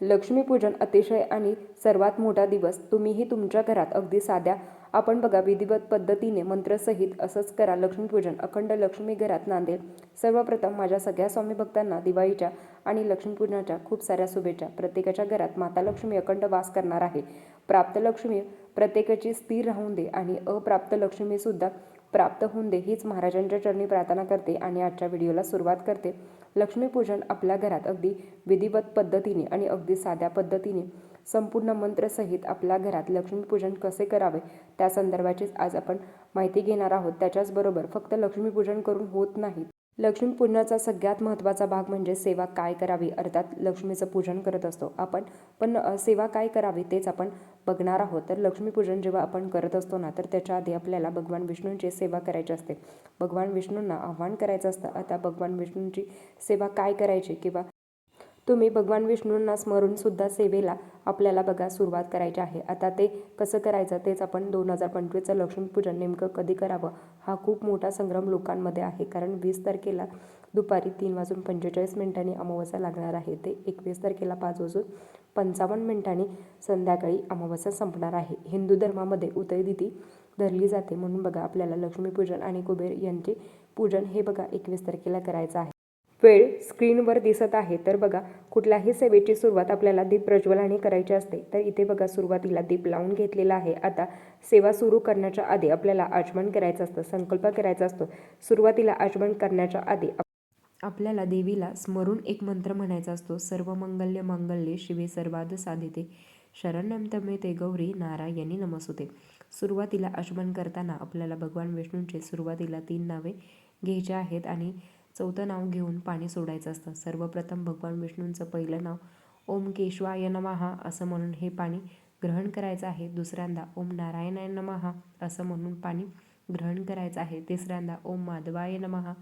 लक्ष्मीपूजन अतिशय आणि सर्वात मोठा दिवस. तुम्हीही तुमच्या घरात अगदी साध्या आपण बघा विधिवत पद्धतीने मंत्रसहित असंच करा लक्ष्मीपूजन. अखंड लक्ष्मी घरात नांदेल सर्वप्रथम माझ्या सगळ्या स्वामी भक्तांना दिवाळीच्या आणि लक्ष्मीपूजनाच्या खूप साऱ्या शुभेच्छा. प्रत्येकाच्या घरात माता लक्ष्मी अखंड वास करणार आहे. प्राप्त लक्ष्मी प्रत्येकाची स्थिर राहून दे आणि अप्राप्त लक्ष्मीसुद्धा प्राप्त होऊन दे हीच महाराजांच्या चरणी प्रार्थना करते आणि आजच्या व्हिडिओला सुरुवात करते. लक्ष्मीपूजन आपल्या घरात अगदी विधिवत पद्धतीने आणि अगदी साध्या पद्धतीने संपूर्ण मंत्रसहित आपल्या घरात लक्ष्मीपूजन कसे करावे त्या संदर्भाचीच आज आपण माहिती घेणार आहोत. त्याच्याचबरोबर फक्त लक्ष्मीपूजन करून होत नाही लक्ष्मीपूजनाचा सगळ्यात महत्त्वाचा भाग म्हणजे सेवा काय करावी? अर्थात लक्ष्मीचं पूजन करत असतो आपण. पण सेवा काय करावी तेच आपण बघणार आहोत. तर लक्ष्मीपूजन जेव्हा आपण करत असतो ना तर त्याच्या आधी आपल्याला भगवान विष्णूंची सेवा करायची असते. भगवान विष्णूंना आव्हान करायचं असतं. आता भगवान विष्णूंची सेवा काय करायची? किंवा तुम्ही भगवान विष्णूंना स्मरून सुद्धा सेवेला आपल्याला बघा सुरुवात करायची आहे. आता ते कसं करायचं तेच आपण दोन हजार पंचवीसचं लक्ष्मीपूजन नेमकं कधी करावं हा खूप मोठा संग्राम लोकांमध्ये आहे. कारण वीस तारखेला दुपारी तीन वाजून पंचेचाळीस मिनिटांनी अमावस्या लागणार आहे. ते एकवीस तारखेला पाच वाजून पंचावन्न मिनिटांनी संध्याकाळी अमावस्या संपणार आहे. हिंदू धर्मामध्ये उदयदिती धरली जाते म्हणून बघा आपल्याला लक्ष्मीपूजन आणि कुबेर यांचे पूजन हे बघा एकवीस तारखेला करायचं आहे. वेळ स्क्रीनवर दिसत आहे. तर बघा कुठल्याही सेवेची सुरुवात आपल्याला दीप प्रज्वलाने करायची असते. तर इथे बघा सुरुवातीला दीप लावून घेतलेला आहे. आता सेवा सुरू करण्याच्या आधी आपल्याला आचमन करायचं असतं संकल्प करायचा असतो. सुरुवातीला आचमन करण्याच्या आधी आपल्याला देवीला स्मरून एक मंत्र म्हणायचा असतो. सर्व मंगल्य मांगल्ये शिवे सर्वाद साधिते. शरणम तमे ते गौरी नारायणी नमसुते. सुरुवातीला आचमन करताना आपल्याला भगवान विष्णूंचे सुरुवातीला तीन नावे घ्यायची आहेत आणि चौथं नाव घेऊन पाणी सोडायचं असतं. सर्वप्रथम भगवान विष्णूंचं पहिलं नाव ओम केशवाय नमहा असं म्हणून हे पाणी ग्रहण करायचं आहे. दुसऱ्यांदा ओम नारायणाय नमहा असं म्हणून पाणी ग्रहण करायचं आहे. तिसऱ्यांदा ओम माधवाय नमहा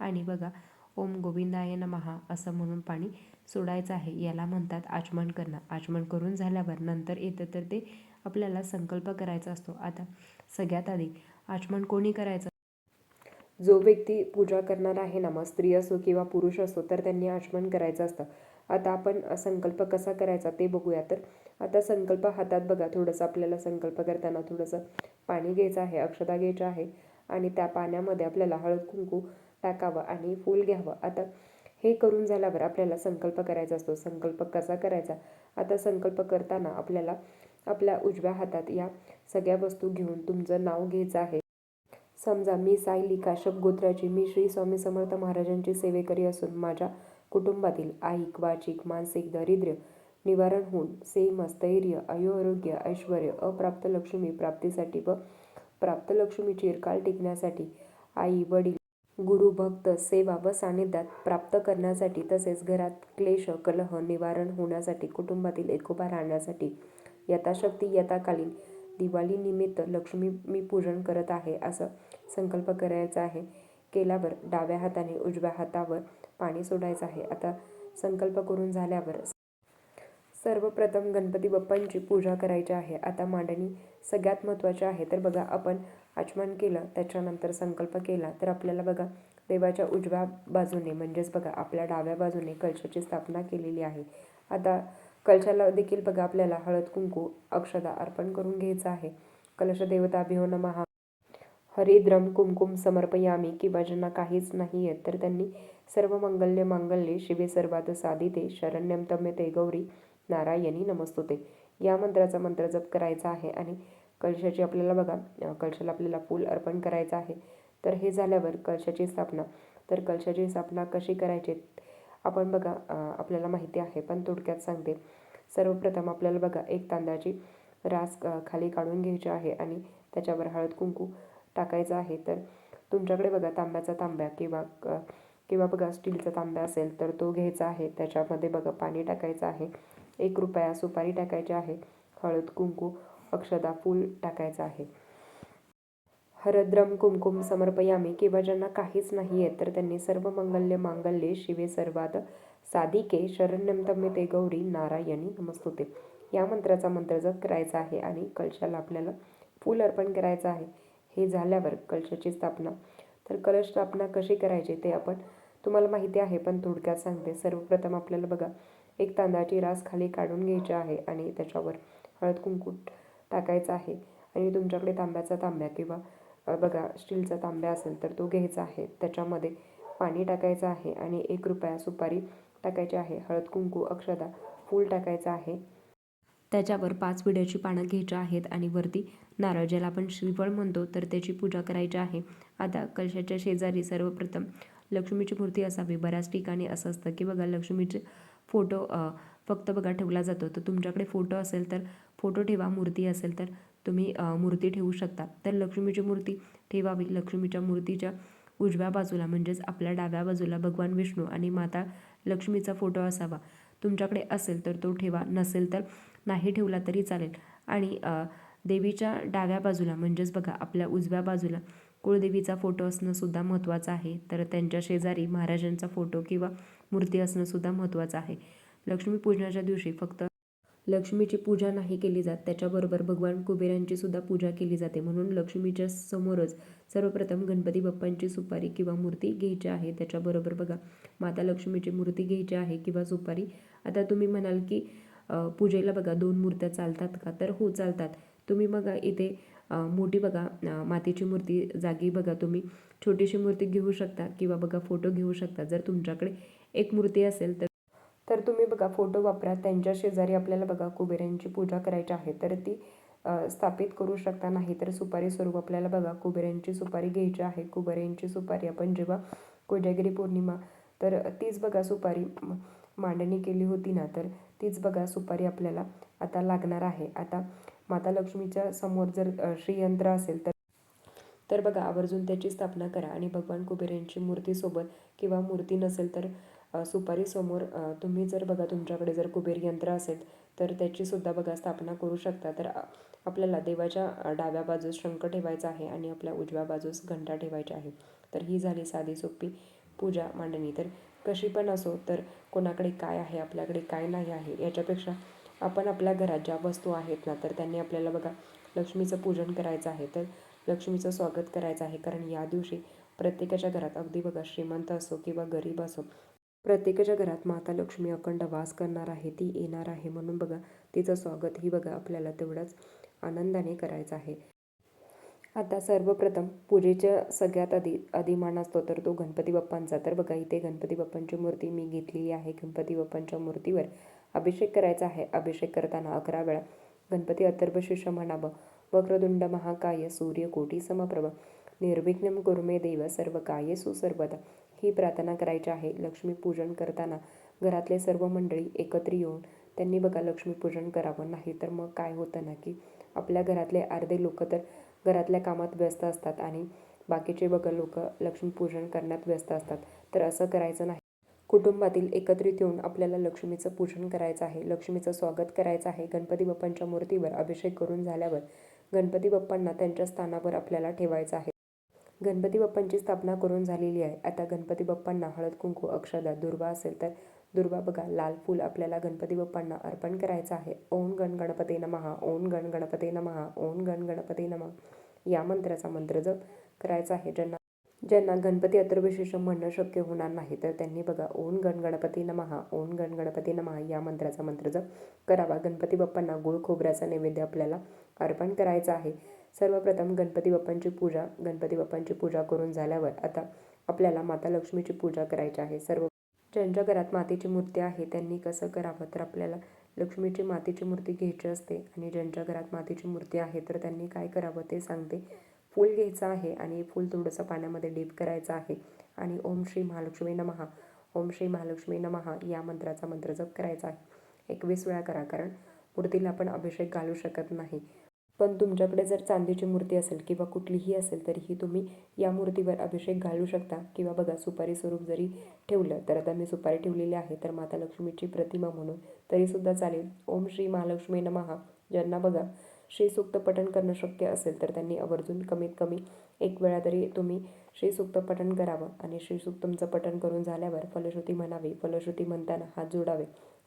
आणि बघा ओम गोविंदाय नमहा असं म्हणून पाणी सोडायचं आहे. याला म्हणतात आचमन करणं. आचमन करून झाल्यावर नंतर येतं तर ते आपल्याला संकल्प करायचा असतो. आता सगळ्यात आधी आचमन कोणी करायचं? जो व्यक्ती पूजा करणार आहे ना मग स्त्री असो किंवा पुरुष असो तर त्यांनी आचमन करायचं असतं. आता आपण संकल्प कसा करायचा ते बघूया. तर आता संकल्प हातात बघा. थोडंसं आपल्याला संकल्प करताना थोडंसं पाणी घ्यायचं आहे अक्षता घ्यायचं आहे आणि त्या पाण्यामध्ये आपल्याला हळद कुंकू टाकावं आणि फूल घ्यावं. आता हे करून झाल्यावर आपल्याला संकल्प करायचा असतो. संकल्प कसा करायचा? आता संकल्प करताना आपल्याला आपल्या उजव्या हातात या सगळ्या वस्तू घेऊन तुमचं नाव घ्यायचं आहे. समजा मी सायली काश्यप गोत्राची मी श्री स्वामी समर्थ महाराजांची सेवेकरी असून माझ्या कुटुंबातील आईक वाचिक मानसिक दारिद्र्य निवारण होऊन सेम स्थैर्य आयुआरोग्य ऐश्वर अप्राप्त लक्ष्मी प्राप्तीसाठी व प्राप्त लक्ष्मी चिरकाल टिकण्यासाठी आई वडील गुरु भक्त सेवा व सानिध्यात प्राप्त करण्यासाठी तसेच घरात क्लेश कलह निवारण होण्यासाठी कुटुंबातील एकोबा राहण्यासाठी यथाशक्ती यथाकालीन दिवाळीनिमित्त लक्ष्मी मी पूजन करत आहे असं संकल्प करायचा आहे. केल्यावर डाव्या हाताने उजव्या हातावर पाणी सोडायचं आहे. आता संकल्प करून झाल्यावर सर्वप्रथम गणपती बाप्पांची पूजा करायची आहे. आता मांडणी सगळ्यात महत्त्वाची आहे. तर बघा आपण आचमन केलं त्याच्यानंतर संकल्प केला तर आपल्याला बघा देवाच्या उजव्या बाजूने म्हणजेच बघा आपल्या डाव्या बाजूने कलशाची स्थापना केलेली आहे. आता कलशाला देखील बघा आपल्याला हळद कुंकू अक्षदा अर्पण करून घ्यायचं आहे. कलश देवता देवताभ्यो महा हरिद्रम कुमकुम समर्पयामी किंवा ज्यांना काहीच नाही आहेत. तर त्यांनी सर्व मंगल्य मांगल्ये शिवे सर्वात साधिते शरण्यम तम्य ते गौरी नारायणी नमस्तुते. या मंत्राचा मंत्र जप करायचा आहे आणि कलशाची आपल्याला बघा कलशाला आपल्याला फूल अर्पण करायचं आहे. तर हे झाल्यावर कलशाची स्थापना. तर कलशाची स्थापना कशी करायची? आपण बघा आपल्याला माहिती आहे पण थोडक्यात सांगते. सर्वप्रथम आपल्याला बघा एक तांदळाची रास खाली काढून घ्यायची आहे आणि त्याच्यावर हळद कुंकू टाकायचं आहे. तर तुमच्याकडे बघा तांब्याचा तांब्या किंवा किंवा बघा स्टीलचा तांब्या असेल तर तो घ्यायचा आहे. त्याच्यामध्ये बघा पाणी टाकायचं आहे. एक रुपया सुपारी टाकायची आहे. हळद कुंकू अक्षदा फूल टाकायचं आहे. हरद्रम कुमकुम समर्पयामी किंवा ज्यांना काहीच नाही आहे तर त्यांनी सर्व मंगल्य मांगल्ये शिवे सर्वात साधिके शरण्यम तम्य ते गौरी नारायणी नमस्तुते. या मंत्राचा मंत्र जप करायचा आहे आणि कलशाला आपल्याला फूल अर्पण करायचं आहे. हे झाल्यावर कलशाची स्थापना. तर कलश स्थापना कशी करायची ते आपण तुम्हाला माहिती आहे पण थोडक्यात सांगते. सर्वप्रथम आपल्याला बघा एक तांदळाची रास खाली काढून घ्यायची आहे आणि त्याच्यावर हळद कुंकू टाकायचं आहे. आणि तुमच्याकडे तांब्याचा तांब्या किंवा बघा स्टीलचा तांब्या असेल तर तो घ्यायचा आहे. त्याच्यामध्ये पाणी टाकायचं आहे आणि एक रुपया सुपारी टाकायची आहे. हळद कुंकू अक्षदा फूल टाकायचं आहे. त्याच्यावर पाच विड्याची पानं घ्यायची आहेत आणि वरती नारळ ज्याला आपण श्रीफळ म्हणतो तर त्याची पूजा करायची आहे. आता कलशाच्या शेजारी सर्वप्रथम लक्ष्मीची मूर्ती असावी. बऱ्याच ठिकाणी असं असतं की बघा लक्ष्मीचे फोटो फक्त बघा ठेवला जातो. तर तुमच्याकडे फोटो असेल तर फोटो ठेवा. मूर्ती असेल तर तुम्ही मूर्ती ठेवू शकता. तर लक्ष्मीची मूर्ती ठेवावी. लक्ष्मीच्या मूर्तीच्या उजव्या बाजूला म्हणजेच आपल्या डाव्या बाजूला भगवान विष्णू आणि माता लक्ष्मीचा फोटो असावा. तुमच्याकडे असेल तर तो ठेवा नसेल तर नाही ठेवला तरी चालेल. आणि देवीच्या डाव्या बाजूला म्हणजेच बघा आपल्या उजव्या बाजूला कुळदेवीचा फोटो असणंसुद्धा महत्त्वाचं आहे. तर त्यांच्या शेजारी महाराजांचा फोटो किंवा मूर्ती असणंसुद्धा महत्त्वाचं आहे. लक्ष्मीपूजनाच्या दिवशी फक्त लक्ष्मीची पूजा नाही केली जात त्याच्याबरोबर भगवान कुबेरांची सुद्धा पूजा केली जाते. म्हणून लक्ष्मीच्या समोरच सर्वप्रथम गणपती बाप्पांची सुपारी किंवा मूर्ती घ्यायची आहे. त्याच्याबरोबर बघा माता लक्ष्मीची मूर्ती घ्यायची आहे किंवा सुपारी. आता तुम्ही म्हणाल की पूजेला बघा दोन मूर्त्या चालतात का? तर हो चालतात. तुम्ही बघा इथे मोठी बघा मातीची मूर्ती जागी बघा तुम्ही. छोटीशी मूर्ती घेऊ शकता किंवा बघा फोटो घेऊ शकता. जर तुमच्याकडे एक मूर्ती असेल तर तर तुम्ही बघा फोटो वापरा. त्यांच्या शेजारी आपल्याला बघा कुबेरांची पूजा करायची आहे. तर ती स्थापित करू शकता नाही तर सुपारी स्वरूप आपल्याला बघा कुबेऱ्यांची सुपारी घ्यायची आहे. कुबेऱ्यांची सुपारी आपण जेव्हा कोजागिरी पौर्णिमा तर तीच बघा सुपारी मांडणी केली होती ना तर तीच बघा सुपारी आपल्याला आता लागणार आहे. आता माता लक्ष्मीच्या समोर जर श्रीयंत्र असेल तर तर बघा आवर्जून त्याची स्थापना करा आणि भगवान कुबेरांची मूर्तीसोबत किंवा मूर्ती नसेल तर सुपारीसमोर तुम्ही जर बघा तुमच्याकडे जर कुबेर यंत्र असेल तर त्याची सुद्धा बघा स्थापना करू शकता. तर आपल्याला देवाच्या डाव्या बाजूस शंख ठेवायचा आहे आणि आपल्या उजव्या बाजूस घंटा ठेवायची आहे. तर ही झाली साधी सोपी पूजा मांडणी. तर कशी पण असो तर कोणाकडे काय आहे आपल्याकडे काय नाही आहे याच्यापेक्षा आपण आपल्या घरात ज्या वस्तू आहेत ना तर त्यांनी आपल्याला बघा लक्ष्मीचं पूजन करायचं आहे. तर लक्ष्मीचं स्वागत करायचं आहे. कारण या दिवशी प्रत्येकाच्या घरात अगदी बघा श्रीमंत असो किंवा गरीब असो प्रत्येकाच्या घरात माता लक्ष्मी अखंड वास करणार आहे ती येणार आहे म्हणून बघा तिचं स्वागत ही बघा आपल्याला तेवढंच आनंदाने करायचं आहे. आता सर्वप्रथम पूजेच्या सगळ्यात आधी अधिमान असतो तर तो गणपती बाप्पांचा. तर बघा इथे गणपती बाप्पांची मूर्ती मी घेतलेली आहे. गणपती बाप्पांच्या मूर्तीवर अभिषेक करायचा आहे. अभिषेक करताना अकरा वेळा गणपती अथर्वशीर्ष म्हणावं. वक्रदुंड महाकाय सूर्य कोटी समप्रभ. निर्विघ्नम कुर्मे देव सर्व काय सर्वदा ही प्रार्थना करायची आहे. लक्ष्मीपूजन करताना घरातले सर्व मंडळी एकत्र येऊन त्यांनी बघा लक्ष्मीपूजन करावं. नाही तर मग काय होतं ना की आपल्या घरातले अर्धे लोक तर घरातल्या कामात व्यस्त असतात आणि बाकीचे बगल लोक लक्ष्मीपूजन करण्यात व्यस्त असतात. तर असं करायचं नाही. कुटुंबातील एकत्रित येऊन आपल्याला लक्ष्मीचं पूजन करायचं आहे. लक्ष्मीचं स्वागत करायचं आहे. गणपती बाप्पांच्या मूर्तीवर अभिषेक करून झाल्यावर गणपती बाप्पांना त्यांच्या स्थानावर आपल्याला ठेवायचं आहे. गणपती बाप्पांची स्थापना करून झालेली आहे. आता गणपती बाप्पांना हळद कुंकू अक्षदा दुर्वा असेल तर दुर्वा बघा लाल फूल आपल्याला गणपती बाप्पांना अर्पण करायचं आहे. ओम गण गणपती नमहा ओम गण गणपती नमहा ओम गण गणपती नमः. या मंत्राचा मंत्र जप करायचा आहे. ज्यांना ज्यांना गणपती अथर्वशीर्ष म्हणणं शक्य होणार नाही तर त्यांनी बघा ओम गण गणपती नमहा ओम गण गणपती नमहा या मंत्राचा मंत्र जप करावा. गणपती बाप्पांना गुळ खोबऱ्याचा नैवेद्य आपल्याला अर्पण करायचा आहे. सर्वप्रथम गणपती बाप्पांची पूजा गणपती बाप्पांची पूजा करून झाल्यावर आता आपल्याला माता लक्ष्मीची पूजा करायची आहे. सर्व ज्यांच्या घरात मातीची मूर्ती आहे. त्यांनी कसं करावं तर आपल्याला लक्ष्मीची मातीची मूर्ती घ्यायची असते आणि ज्यांच्या घरात मातीची मूर्ती आहे तर त्यांनी काय करावं ते सांगते. फूल घ्यायचं आहे आणि फूल थोडंसं पाण्यामध्ये डीप करायचं आहे आणि ओम श्री महालक्ष्मी नमहा ओम श्री महालक्ष्मी नमहा या मंत्राचा मंत्र जप करायचा आहे. एकवीस वेळा करा कारण मूर्तीला आपण अभिषेक घालू शकत नाही. पण तुमच्याकडे जर चांदीची मूर्ती असेल किंवा कुठलीही असेल तरीही तुम्ही या मूर्तीवर अभिषेक घालू शकता किंवा बघा सुपारी स्वरूप जरी ठेवलं तर आता मी सुपारी ठेवलेली आहे तर माता लक्ष्मीची प्रतिमा म्हणून तरीसुद्धा चालेल. ओम श्री महालक्ष्मी नमहा ज्यांना बघा श्रीसुक्त पठण करणं शक्य असेल तर त्यांनी आवर्जून कमीत कमी एक वेळा तरी तुम्ही श्रीसुक्त पठण करावं आणि श्रीसूक्तमचं पठण करून झाल्यावर फलश्रुती म्हणावी. फलश्रुती म्हणताना हात जोडावे.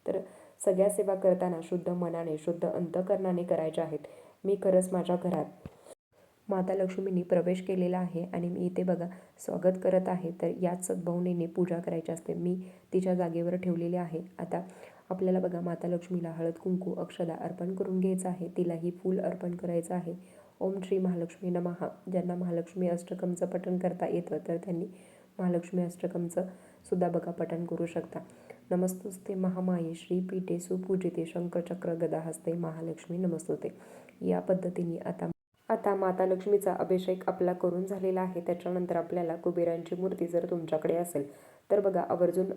तर सगळ्या सेवा करताना शुद्ध मनाने शुद्ध अंतकरणाने करायच्या आहेत. मी खरंच माझ्या घरात माता लक्ष्मींनी प्रवेश केलेला आहे आणि मी इथे बघा स्वागत करत आहे. तर याच सद्भावनेने पूजा करायची असते. मी तिच्या जागेवर ठेवलेली आहे. आता आपल्याला बघा माता लक्ष्मीला हळद कुंकू अक्षदा अर्पण करून घ्यायचं आहे. तिलाही फूल अर्पण करायचं आहे. ओम श्री महालक्ष्मी नमहा ज्यांना महालक्ष्मी अष्टकमचं पठण करता येतं तर त्यांनी महालक्ष्मी अष्टकमचं सुद्धा बघा पठण करू शकता. नमस्तुस्ते महामाये. श्रीपीठे सुपूजिते शंखचक्र गदा हस्ते महालक्ष्मी नमस्तुते. या पद्धतीने आता आता माता लक्ष्मीचा अभिषेक आपला करून झालेला आहे. त्याच्यानंतर आपल्याला कुबेरांची मूर्ती जर तुमच्याकडे असेल तर बघा आवर्जून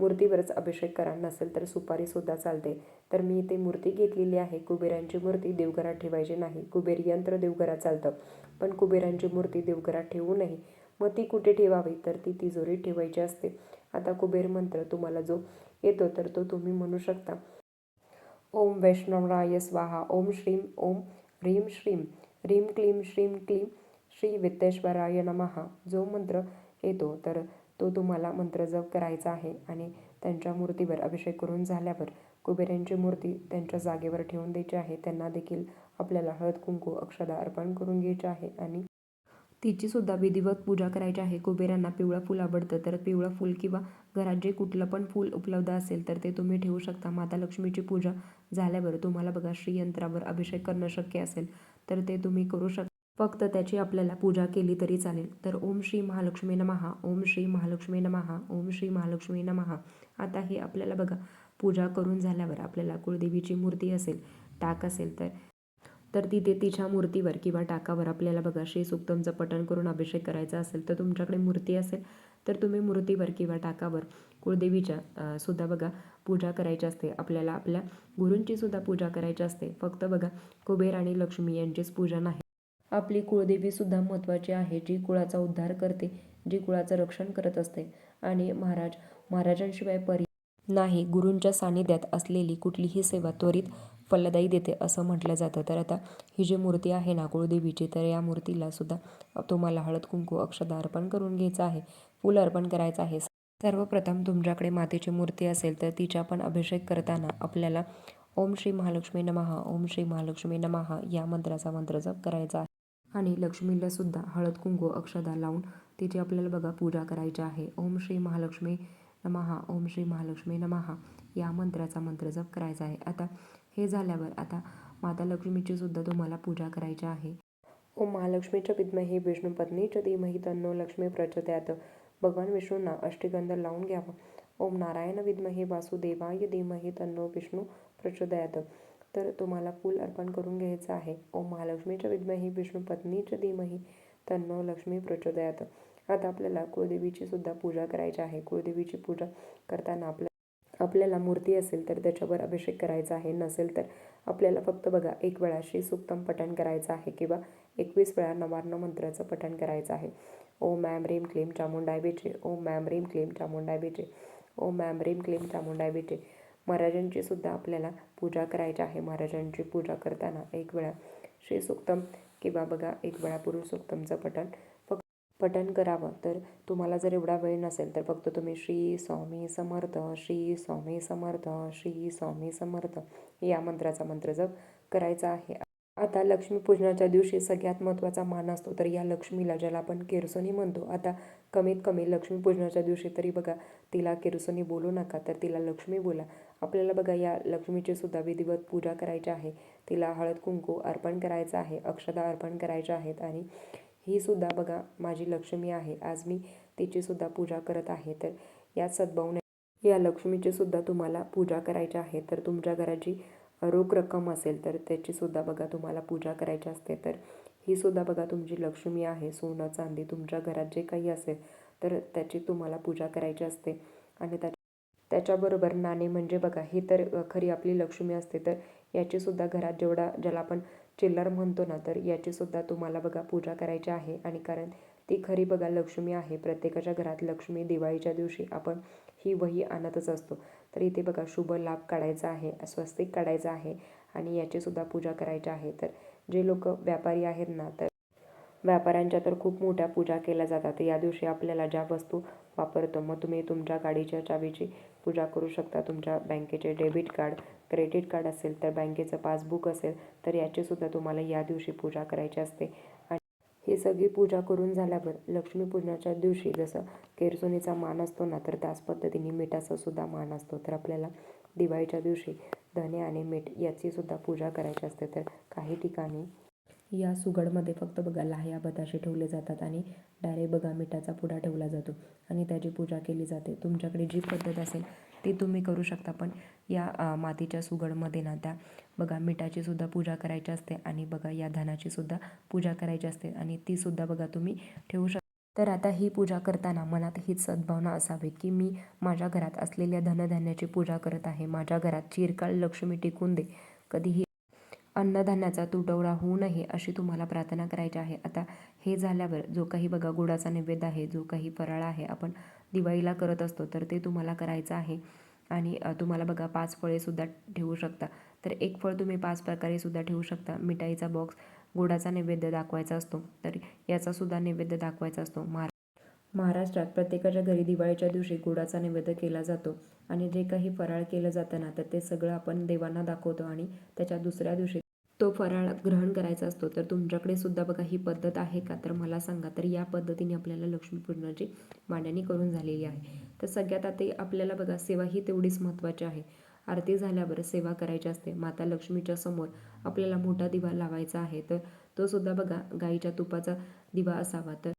मूर्तीवरच अभिषेक करा. नसेल तर सुपारीसुद्धा चालते. तर मी इथे मूर्ती घेतलेली आहे. कुबेरांची मूर्ती देवघरात ठेवायची नाही. कुबेर यंत्र देवघरात चालतं. पण कुबेरांची मूर्ती देवघरात ठेवू नये. मग ती कुठे ठेवावी? तर ती तिजोरीत ठेवायची असते. आता कुबेर मंत्र तुम्हाला जो येतो तर तो तुम्ही म्हणू शकता. ओम वैष्णवराय स्वाहा ओम श्रीम ओम ह्रीम श्रीम ह्रीम क्लीम श्रीम क्लीम श्री वित्तेश्वराय नमहा जो मंत्र येतो तर तो तुम्हाला मंत्र जप करायचा आहे आणि त्यांच्या मूर्तीवर अभिषेक करून झाल्यावर कुबेरांची मूर्ती त्यांच्या जागेवर ठेवून द्यायची आहे. त्यांना देखील आपल्याला हळद कुंकू अक्षदा अर्पण करून घ्यायचे आहे आणि तिची सुद्धा विधिवत पूजा करायची आहे. कुबेरांना पिवळं फूल आवडतं तर पिवळं फूल किंवा घरात जे कुठलं पण फूल उपलब्ध असेल तर ते तुम्ही ठेवू शकता. माता लक्ष्मीची पूजा झाल्यावर तुम्हाला बघा श्रीयंत्रावर अभिषेक करणं शक्य असेल तर ते तुम्ही करू शकता फक्त त्याची आपल्याला पूजा केली तरी चालेल. तर ओम श्री महालक्ष्मी नमहा ओम श्री महालक्ष्मी नमहा ओम श्री महालक्ष्मी नमहा आता हे आपल्याला बघा पूजा करून झाल्यावर आपल्याला कुळदेवीची मूर्ती असेल टाक असेल तर तर तिथे तिच्या मूर्तीवर किंवा टाकावर आपल्याला बघा सुक्तमचं पठण करून अभिषेक करायचा असेल तर तुमच्याकडे मूर्ती असेल तर तुम्ही मूर्तीवर किंवा टाकावर कुळदेवीच्या सुद्धा बघा पूजा करायची असते. आपल्याला आपल्या गुरूंची सुद्धा पूजा करायची असते. फक्त बघा कुबेर आणि लक्ष्मी यांचीच पूजा नाही. आपली कुळदेवी सुद्धा महत्त्वाची आहे जी कुळाचा उद्धार करते जी कुळाचं रक्षण करत असते. आणि महाराज महाराजांशिवाय परी नाही. गुरूंच्या सानिध्यात असलेली कुठलीही सेवा त्वरित फलदायी देते असं म्हटलं जातं. तर आता ही जी मूर्ती आहे ना कुळदेवीची तर या मूर्तीला सुद्धा तुम्हाला हळद कुंकू अक्षदा अर्पण करून घ्यायचं आहे. फुलं अर्पण करायचं आहे. सर्वप्रथम तुमच्याकडे मातेची मूर्ती असेल तर तिचा पण अभिषेक करताना आपल्याला ओम श्री महालक्ष्मी नमः ओम श्री महालक्ष्मी नमहा या मंत्राचा मंत्र जप करायचा आहे. आणि लक्ष्मीला सुद्धा हळद कुंकू अक्षदा लावून तिची आपल्याला बघा पूजा करायची आहे. ओम श्री महालक्ष्मी नमहा ओम श्री महालक्ष्मी नमहा या मंत्राचा मंत्र जप करायचा आहे. आता हे झाल्यावर आता माता लक्ष्मीची सुद्धा तुम्हाला पूजा करायची आहे. ओम महालक्ष्मीच्या विद्महे विष्णू पत्नीच्या धीमहि तन्नो लक्ष्मी प्रचोदयात. भगवान विष्णूंना अष्टगंध लावून घ्यावा. ओम नारायण विद्महे वासुदेवाय धीमही तन्नो विष्णू प्रचोदयात. तर तुम्हाला फूल अर्पण करून घ्यायचं आहे. ओम महालक्ष्मीच्या विद्महे विष्णू पत्नीच्या धीमही तन्नो लक्ष्मी प्रचोदयात. आता आपल्याला कुळदेवीची सुद्धा पूजा करायची आहे. कुळदेवीची पूजा करताना आपल्या आपल्याला मूर्ती असेल तर त्याच्यावर अभिषेक करायचा आहे. नसेल तर आपल्याला फक्त बघा एक वेळा श्री सुक्तम पठण करायचं आहे किंवा एकवीस वेळा नवार्ण मंत्राचं पठण करायचं आहे. ओम मॅम रीम क्लीम चामुंडाय बेचे ओम मॅम रीम क्लीम चामुंडाय बेचे ओम मॅम रीम क्लीम चामुंडाय बेचे महाराजांची सुद्धा आपल्याला पूजा करायची आहे. महाराजांची पूजा करताना एक वेळा श्री सुक्तम किंवा बघा एक वेळा पुरुष सुक्तमचं पठण फक्त पठन करावं. तर तुम्हाला जर एवढा वेळ नसेल तर फक्त तुम्ही श्री स्वामी समर्थ श्री स्वामी समर्थ श्री स्वामी समर्थ या मंत्राचा मंत्र जप करायचा आहे. आता लक्ष्मीपूजनाच्या दिवशी सगळ्यात महत्त्वाचा मान असतो तर या लक्ष्मीला ज्याला आपण केरसोनी म्हणतो. आता कमीत कमी लक्ष्मीपूजनाच्या दिवशी तरी बघा तिला केरसोनी बोलू नका तर तिला लक्ष्मी बोला. आपल्याला बघा या लक्ष्मीची सुद्धा विधिवत पूजा करायची आहे. तिला हळद कुंकू अर्पण करायचं आहे अक्षदा अर्पण करायच्या आहेत आणि ही सुद्धा बघा माझी लक्ष्मी आहे. आज मी तिची सुद्धा पूजा करत आहे. तर या सद्भावने या लक्ष्मीची सुद्धा तुम्हाला पूजा करायची आहे. तर तुमच्या घराची रोख रक्कम असेल तर त्याची सुद्धा बघा तुम्हाला पूजा करायची असते. तर ही सुद्धा बघा तुमची लक्ष्मी आहे. सोनं चांदी तुमच्या घरात जे काही असेल तर त्याची तुम्हाला पूजा करायची असते. आणि त्या त्याच्याबरोबर नाणे म्हणजे बघा ही तर खरी आपली लक्ष्मी असते. तर याची सुद्धा घरात जेवढा ज्याला आपण चिल्लर म्हणतो ना तर याचीसुद्धा तुम्हाला बघा पूजा करायची आहे. आणि कारण ती खरी बघा लक्ष्मी आहे. प्रत्येकाच्या घरात लक्ष्मी दिवाळीच्या दिवशी आपण ही वही आणतच असतो. तर इथे बघा शुभ लाभ काढायचा आहे स्वस्तिक काढायचा आहे आणि याचीसुद्धा पूजा करायची आहे. तर जे लोक व्यापारी आहेत ना तर व्यापाऱ्यांच्या तर खूप मोठ्या पूजा केल्या जातात. या दिवशी आपल्याला ज्या वस्तू वापरतो मग तुम्ही तुमच्या गाडीच्या चावीची पूजा करू शकता. तुमच्या बँकेचे डेबिट कार्ड क्रेडिट कार्ड असेल तर बँकेचं पासबुक असेल तर याचीसुद्धा तुम्हाला या दिवशी पूजा करायची असते. आणि ही सगळी पूजा करून झाल्यावर लक्ष्मीपूजनाच्या दिवशी जसं केरसोनीचा मान असतो ना तर त्याच पद्धतीने मिठाचा सुद्धा मान असतो. तर आपल्याला दिवाळीच्या दिवशी धने आणि मीठ याचीसुद्धा पूजा करायची असते. तर काही ठिकाणी या सुगडमध्ये फक्त बघा लाह्या बताशे ठेवले जातात आणि डायरेक्ट बघा मिठाचा पुडा ठेवला जातो आणि त्याची पूजा केली जाते. तुमच्याकडे जी पद्धत असेल ती तुम्ही करू शकता. पण या मातीच्या सुगडमध्ये ना त्या बघा मिठाची सुद्धा पूजा करायची असते आणि बघा या धनाची सुद्धा पूजा करायची असते आणि ती सुद्धा बघा तुम्ही ठेवू शकता तर आता ही पूजा करताना मनात हीच सद्भावना असावी की मी माझ्या घरात असलेल्या धनधान्याची पूजा करत आहे. माझ्या घरात चिरकाळ लक्ष्मी टिकून दे. कधीही अन्नधान्याचा तुटवडा होऊ नये अशी तुम्हाला प्रार्थना करायची आहे. आता हे झाल्यावर जो काही बघा गुडाचा नैवेद्य आहे जो काही फराळ आहे आपण दिवाळीला करत असतो तर ते तुम्हाला करायचं आहे. आणि तुम्हाला बघा पाच फळेसुद्धा ठेवू शकता. तर एक फळ तुम्ही पाच प्रकारे सुद्धा ठेवू शकता. मिठाईचा बॉक्स गोडाचा नैवेद्य दाखवायचा असतो. तर याचासुद्धा नैवेद्य दाखवायचा असतो. महारा महाराष्ट्रात प्रत्येकाच्या घरी दिवाळीच्या दिवशी गुडाचा नैवेद्य केला जातो. आणि जे काही फराळ केलं जातं ना तर ते सगळं आपण देवांना दाखवतो आणि त्याच्या दुसऱ्या दिवशी तो फराळ ग्रहण करायचा असतो. तर तुमच्याकडे सुद्धा बघा ही पद्धत आहे का? तर मला सांगा. तर या पद्धतीने आपल्याला लक्ष्मीपूजनाची मांडणी करून झालेली आहे. तर सगळ्यात आता आपल्याला बघा सेवा ही तेवढीच महत्त्वाची आहे. आरती झाल्यावर सेवा करायची असते. माता लक्ष्मीच्या समोर आपल्याला मोठा दिवा लावायचा आहे. तर तो सुद्धा बघा गाईच्या तुपाचा दिवा असावा. तर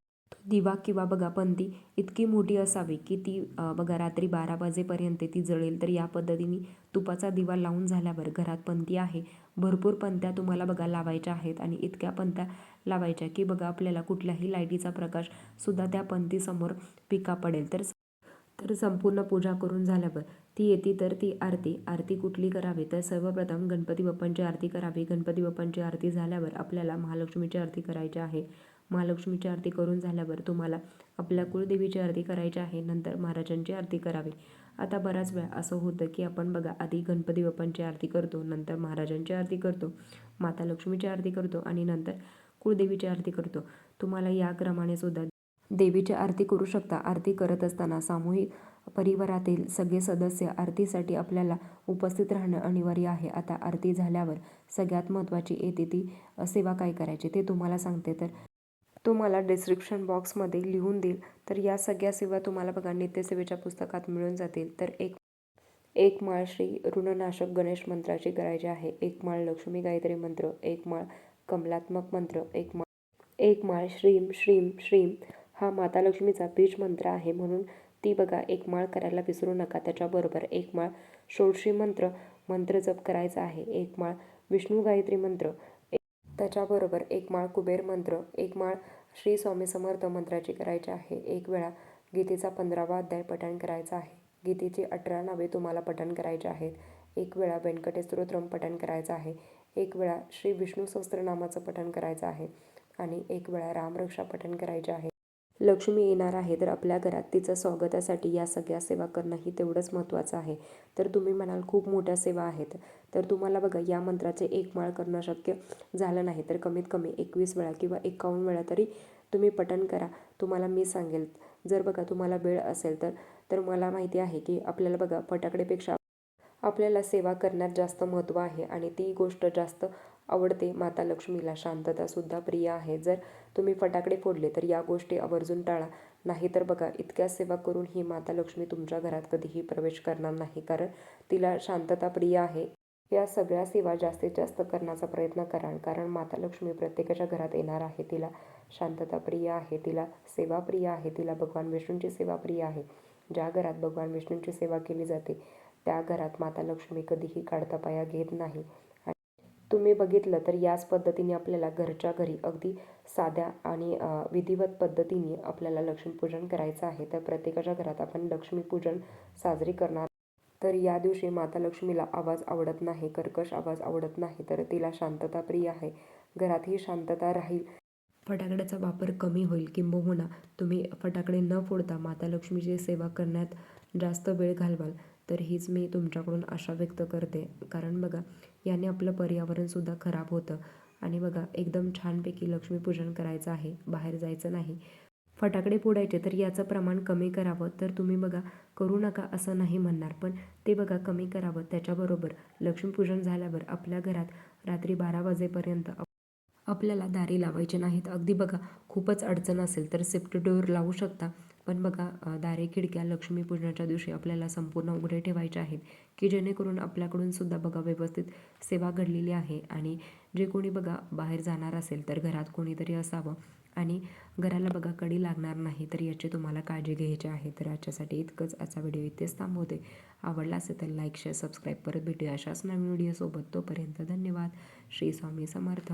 दिवा किंवा बघा पंती इतकी मोठी असावी की ती बघा रात्री बारा वाजेपर्यंत ती जळेल. तर या पद्धतीने तुपाचा दिवा लावून झाल्यावर घरात पंती आहे. भरपूर पंत्या तुम्हाला बघा लावायच्या आहेत आणि इतक्या पंत्या लावायच्या की बघा आपल्याला कुठल्याही लाईटीचा प्रकाश सुद्धा त्या पंथीसमोर पिका पडेल. तर तर संपूर्ण पूजा करून झाल्यावर ती येते तर ती आरती. आरती कुठली करावी? तर सर्वप्रथम गणपती बाप्पांची आरती करावी. गणपती बाप्पांची आरती झाल्यावर आपल्याला महालक्ष्मीची आरती करायची आहे. महालक्ष्मीची आरती करून झाल्यावर तुम्हाला आपल्या कुळदेवीची आरती करायची आहे. नंतर महाराजांची आरती करावी. आता बराच वेळा असं होतं की आपण बघा आधी गणपती बाप्पांची आरती करतो नंतर महाराजांची आरती करतो माता लक्ष्मीची आरती करतो आणि नंतर कुळदेवीची आरती करतो. तुम्हाला या क्रमाने सुद्धा देवीची आरती करू शकता. आरती करत असताना सामूहिक परिवारातील सगळे सदस्य आरतीसाठी आपल्याला उपस्थित राहणं अनिवार्य आहे. आता आरती झाल्यावर सगळ्यात महत्त्वाची येते ती सेवा काय करायची ते तुम्हाला सांगते. तर तुम्हाला डिस्क्रिप्शन बॉक्समध्ये लिहून देईल. तर या सगळ्या सेवा तुम्हाला बघा नित्यसेवेच्या पुस्तकात मिळून जातील. तर एक एक माळ श्री ऋणनाशक गणेश मंत्राची करायची आहे. एक माळ लक्ष्मी गायत्री मंत्र. एक माळ कमलात्मक मंत्र. एक माळ एक माळ श्रीम श्रीम श्रीम. हा माता लक्ष्मीचा बीज मंत्र आहे. म्हणून ती बघा एक माळ करायला विसरू नका. त्याच्याबरोबर एक माळ षोडशी मंत्र मंत्र जप करायचा आहे. एक माळ विष्णू गायत्री मंत्र. त्याच्याबरोबर एक माळ कुबेर मंत्र एक माळ श्री स्वामी समर्थ मंत्राची करायची आहे. एक वेळा गीतेचा पंधरावा अध्याय पठण करायचा आहे. गीतेची अठरा नावे तुम्हाला पठण करायची आहेत. एक वेळा व्यंकटेश स्तोत्रम पठण करायचं आहे. एक वेळा श्री विष्णू सहस्त्रनामाचं पठण करायचं आहे. आणि एक वेळा रामरक्षा पठण करायचे आहे. लक्ष्मी येणार आहे तर आपल्या घरात तिचं स्वागतासाठी या सगळ्या सेवा करणं ही तेवढंच महत्त्वाचं आहे. तर तुम्ही म्हणाल खूप मोठ्या सेवा आहेत. तर तुम्हाला बघा या मंत्राचे एक माळ करणं शक्य झालं नाही तर कमीत कमी एकवीस वेळा किंवा एकावन्न वेळा तरी तुम्ही पठण करा. तुम्हाला मी सांगेल जर बघा तुम्हाला वेळ असेल तर तर मला माहिती आहे की आपल्याला बघा फटाकडेपेक्षा आपल्याला सेवा करण्यात जास्त महत्त्व आहे आणि ती गोष्ट जास्त आवडते. माता लक्ष्मीला शांततासुद्धा प्रिय आहे. जर तुम्ही फटाकडे फोडले तर या गोष्टी आवर्जून टाळा. नाहीतर बघा इतक्या सेवा करून ही माता लक्ष्मी तुमच्या घरात कधीही प्रवेश करणार नाही कारण तिला शांतता प्रिय आहे. या सगळ्या सेवा जास्तीत जास्त करण्याचा प्रयत्न करा कारण माता लक्ष्मी प्रत्येकाच्या घरात येणार आहे. तिला शांतता प्रिय आहे. तिला सेवा प्रिय आहे. तिला भगवान विष्णूंची सेवा प्रिय आहे. ज्या घरात भगवान विष्णूंची सेवा केली जाते त्या घरात माता लक्ष्मी कधीही काढता पाया घेत नाही. तुम्ही बघितलं तर याच पद्धतीने आपल्याला घरच्या घरी अगदी साध्या आणि विधिवत पद्धतीने आपल्याला लक्ष्मीपूजन करायचं आहे. तर प्रत्येकाच्या घरात आपण लक्ष्मीपूजन साजरी करणार. तर या दिवशी माता लक्ष्मीला आवाज आवडत नाही कर्कश आवाज आवडत नाही तर तिला शांतता प्रिय आहे. घरातही शांतता राहील. फटाकड्याचा वापर कमी होईल किंबहुना तुम्ही फटाकडे न फोडता माता लक्ष्मीची सेवा करण्यात जास्त वेळ घालवाल. तर हीच मी तुमच्याकडून आशा व्यक्त करते. कारण बघा याने आपलं पर्यावरणसुद्धा खराब होतं. आणि बघा एकदम छानपैकी लक्ष्मीपूजन करायचं आहे बाहेर जायचं नाही. फटाकडे फोडायचे तर याचं प्रमाण कमी करावं. तर तुम्ही बघा करू नका असं नाही म्हणणार. पण ते बघा कमी करावं. त्याच्याबरोबर लक्ष्मीपूजन झाल्यावर आपल्या घरात रात्री बारा वाजेपर्यंत आपल्याला दारी लावायचे नाहीत. अगदी बघा खूपच अडचण असेल तर सेफ्टी डोअर लावू शकता. पण बघा दारे खिडक्या लक्ष्मीपूजनाच्या दिवशी आपल्याला संपूर्ण उघडे ठेवायचे आहेत की जेणेकरून आपल्याकडून सुद्धा बघा व्यवस्थित सेवा घडलेली आहे आणि जे कोणी बघा बाहेर जाणार असेल तर घरात कोणीतरी असावं आणि घराला बघा कडी लागणार नाही तर याची तुम्हाला काळजी घ्यायची आहे. तर आजच्यासाठी इतकंच. आजचा व्हिडिओ इथेच थांबवते. आवडला असेल तर लाईक शेअर सबस्क्राईब परत भेटूया अशाच नवीन व्हिडिओसोबत. तोपर्यंत धन्यवाद. श्री स्वामी समर्थ.